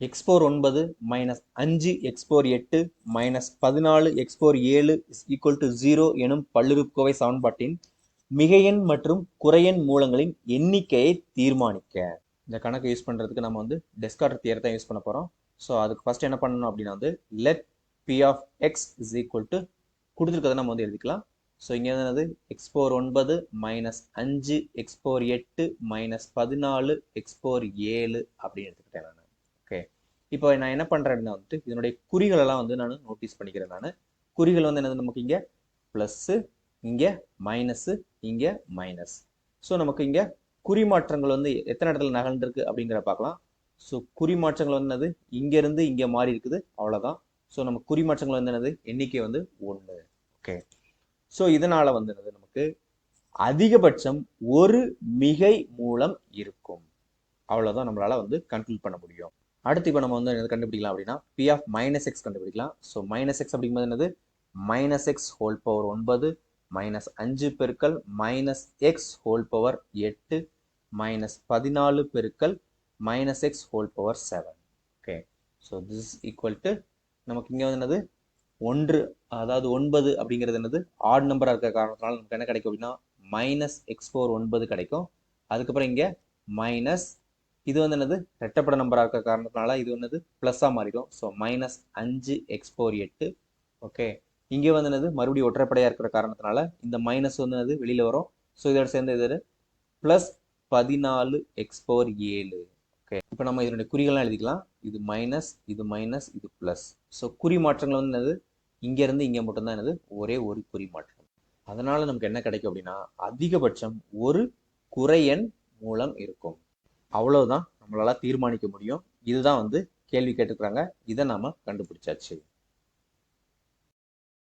எக்ஸ்போர் ஒன்பது மைனஸ் அஞ்சு எக்ஸ்போர் எட்டு மைனஸ் பதினாலு எக்ஸ்போர் ஏழு இஸ் ஈக்குவல் டு ஜீரோ எனும் பல்லுறுப்புக்கோவை சமன்பாட்டின் மிகையெண் மற்றும் குறையெண் மூலங்களின் எண்ணிக்கையை தீர்மானிக்க. இந்த கணக்கு யூஸ் பண்ணுறதுக்கு நம்ம வந்து டெஸ்கார்டர் தியரத்தை யூஸ் பண்ண போகிறோம் ஸோ அதுக்கு ஃபஸ்ட் என்ன பண்ணணும் அப்படின்னா வந்து let p of x is equal to கொடுத்துருக்கதை நம்ம வந்து எழுதிக்கலாம். ஸோ இங்கே என்னது? எக்ஸ்போர் ஒன்பது மைனஸ் அஞ்சு எக்ஸ்போர் எட்டு மைனஸ் பதினாலு எக்ஸ்போர் ஏழு அப்படின்னு எடுத்துக்கிட்டேன் நான். ஓகே இப்போ நான் என்ன பண்ணுறேன் அப்படின்னா வந்துட்டு இதனுடைய குறிகளெல்லாம் வந்து நான் நோட்டீஸ் பண்ணிக்கிறேன் நான். குறிகள் வந்து என்னது நமக்கு இங்கே? ப்ளஸ்ஸு இங்கே மைனஸு இங்கே மைனஸ் ஸோ நமக்கு இங்கே குறிமாற்றங்கள் வந்து எத்தனை இடத்துல நகர்ந்துருக்கு அப்படிங்கிற பார்க்கலாம். ஸோ குறிமாற்றங்கள் வந்து என்னது? இங்கேருந்து இங்கே மாறி இருக்குது. அவ்வளோதான் ஸோ நம்ம குறிமாற்றங்கள் வந்து என்னது? எண்ணிக்கை வந்து ஒன்று ஓகே ஸோ இதனால் வந்து என்னது நமக்கு? அதிகபட்சம் ஒரு மிகை மூலம் இருக்கும். அவ்வளோதான் நம்மளால் வந்து கன்க்ளூட் பண்ண முடியும். அடுத்து இப்போ நம்ம வந்து என்னது கண்டுபிடிக்கலாம் அப்படின்னா பி ஆஃப் மைனஸ் எக்ஸ் கண்டுபிடிக்கலாம். ஸோ மைனஸ் எக்ஸ் அப்படிங்கும்போது என்னது? மைனஸ் எக்ஸ் ஹோல் பவர் ஒன்பது மைனஸ் அஞ்சு பெருக்கல் மைனஸ் எக்ஸ் ஹோல் பவர் எட்டு மைனஸ் பதினாலு பெருக்கல் minus x whole power seven okay so this is equal to நமக்கு இங்கே வந்து என்னது? ஒன்று அதாவது ஒன்பது அப்படிங்கிறது என்னது? ஆட் நம்பராக இருக்கிற காரணத்தினால நமக்கு என்ன கிடைக்கும் அப்படின்னா மைனஸ் எக்ஸ் ஃபோர் ஒன்பது கிடைக்கும். அதுக்கப்புறம் இங்கே மைனஸ் இது வந்து என்னது? ரெட்டப்பட நம்பராக இருக்க காரணத்தினால இது என்னது? ப்ளஸ்ஸாக மாறிடும். ஸோ மைனஸ் அஞ்சு எக்ஸ் ஃபோர் எட்டு. ஓகே இங்கே வந்து என்னது? மறுபடியும் ஒற்றைப்படையாக இருக்கிற காரணத்தினால இந்த மைனஸ் வந்து என்னது? வெளியில் வரும். ஸோ இதோட சேர்ந்து இது ப்ளஸ் பதினாலு எக்ஸ் ஃபோர் ஏழு. ஓகே இப்போ நம்ம இதனுடைய குறிகள்லாம் எழுதிக்கலாம். இது மைனஸ் இது மைனஸ் இது ப்ளஸ் ஸோ குறி மாற்றங்கள் வந்து என்னது? இங்கேருந்து இங்கே மட்டும்தான் என்னது? ஒரே ஒரு குறி மாற்றம். அதனால் நமக்கு என்ன கிடைக்கும் அப்படின்னா அதிகபட்சம் ஒரு குறையன் மூலம் இருக்கும். அவ்வளவுதான் நம்மளால தீர்மானிக்க முடியும். இதுதான் வந்து கேள்வி கேட்டுக்கிறாங்க. இதை நாம கண்டுபிடிச்சாச்சு.